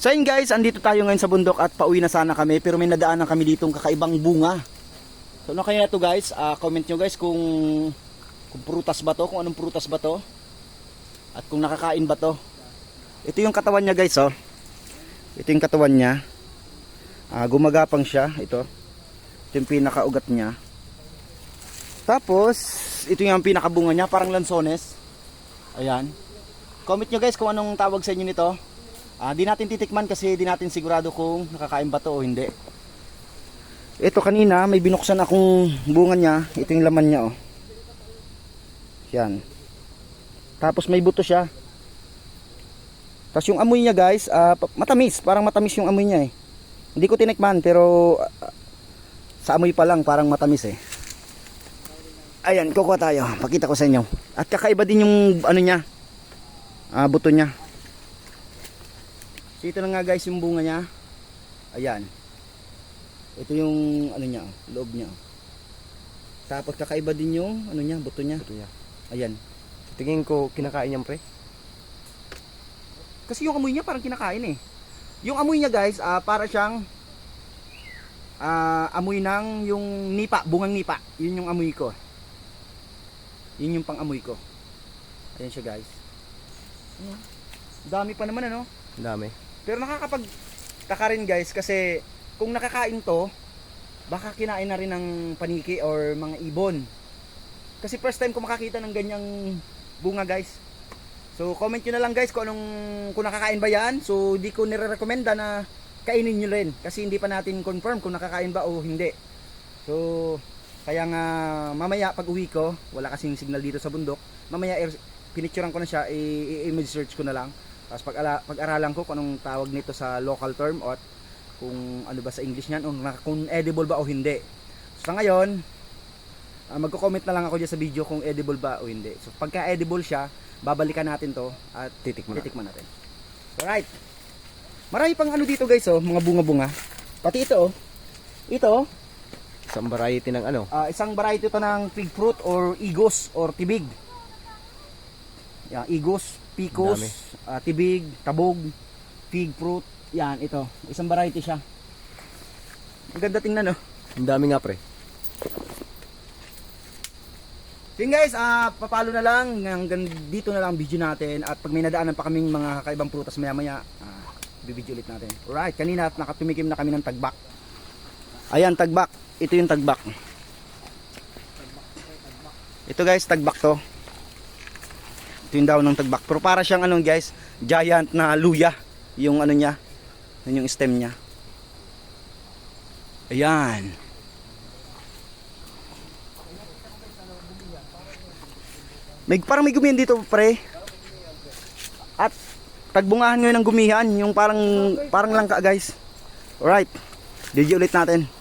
So yun guys, andito tayo ngayon sa bundok at pauwi na sana kami pero may nadaanan kami ditong kakaibang bunga. So ano kaya to guys? Ah, comment nyo guys kung kung prutas ba to, kung anong prutas ba to. At kung nakakain ba to. Ito yung katawan niya guys oh. Ito yung katawan niya. Ah, gumagapang siya, ito. Ito yung pinakaugat niya. Tapos, ito yung pinakabunga niya, parang lansones. Ayan. Comment nyo guys kung anong tawag sa inyo nito. Ah, di natin titikman kasi di natin sigurado kung nakakain ba to o hindi. Ito kanina may binuksan akong bunga niya. Ito yung laman niya oh. Yan. Tapos may buto siya. Tapos yung amoy niya guys, pa- matamis. Parang matamis yung amoy niya eh. Hindi ko tinikman pero ah, sa amoy pa lang parang matamis eh. Ayan, kukuha tayo. Pakita ko sa inyo. At kakaiba din yung ano niya. Ah, buto niya. So ito na nga guys yung bunga niya. Ayan. Ito yung ano niya, loob niya. Tapos kakaiba din yung ano niya, buto niya. Ayan. Tingin ko kinakain yan pre. Kasi yung amoy niya parang kinakain eh. Yung amoy niya guys, ah, para siyang ah, amoy ng yung nipa, bungang nipa. Yun yung amoy ko. Yun yung pang-amoy ko. Ayan siya guys. Ano? Dami pa naman ano. Ang dami. Pero nakakapag taka rin guys kasi kung nakakain to, baka kinain na rin ng paniki or mga ibon. Kasi first time ko makakita ng ganyang bunga guys. So comment nyo na lang guys kung anong kung nakakain ba yan. So di ko nire-recommenda na kainin nyo rin kasi hindi pa natin confirm kung nakakain ba o hindi. So kaya nga mamaya pag uwi ko, wala kasing signal dito sa bundok. Mamaya er, pinicturean ko na siya, i-image search ko na lang. Tapos pag ala, pag-aralan ko kung anong tawag nito sa local term at kung ano ba sa English niyan, kung, kung edible ba o hindi. So sa ngayon, ah, magko-comment na lang ako dyan sa video kung edible ba o hindi. So pagka edible siya, babalikan natin to at Titikman. titikman natin. Alright. Marami pang ano dito guys oh, mga bunga-bunga. Pati ito oh. Ito Isang variety ng ano. ah, isang variety ito ng fig fruit or igos or tibig. Yan, igos, picos, ah, tibig, tabog, fig fruit. Yan, ito. Isang variety siya. Ang ganda tingnan, no? Ang dami nga pre. So yun guys, ah, papalo na lang. Hanggang dito na lang ang video natin. At pag may nadaanan pa kaming mga kakaibang prutas maya maya, ah, bibidyo ulit natin. Alright, kanina nakatumikim na kami ng tagbak. Ayan, tagbak. Ito yung tagbak. Ito guys, tagbak to. Ito yung daw ng tagbak. Pero para siyang ano guys, giant na luya. Yung ano niya. Yun yung stem niya. Ayan. May parang may gumihan dito, pre. At tagbungahan ngayon ng gumihan, yung parang parang langka, guys. Alright. Video ulit natin.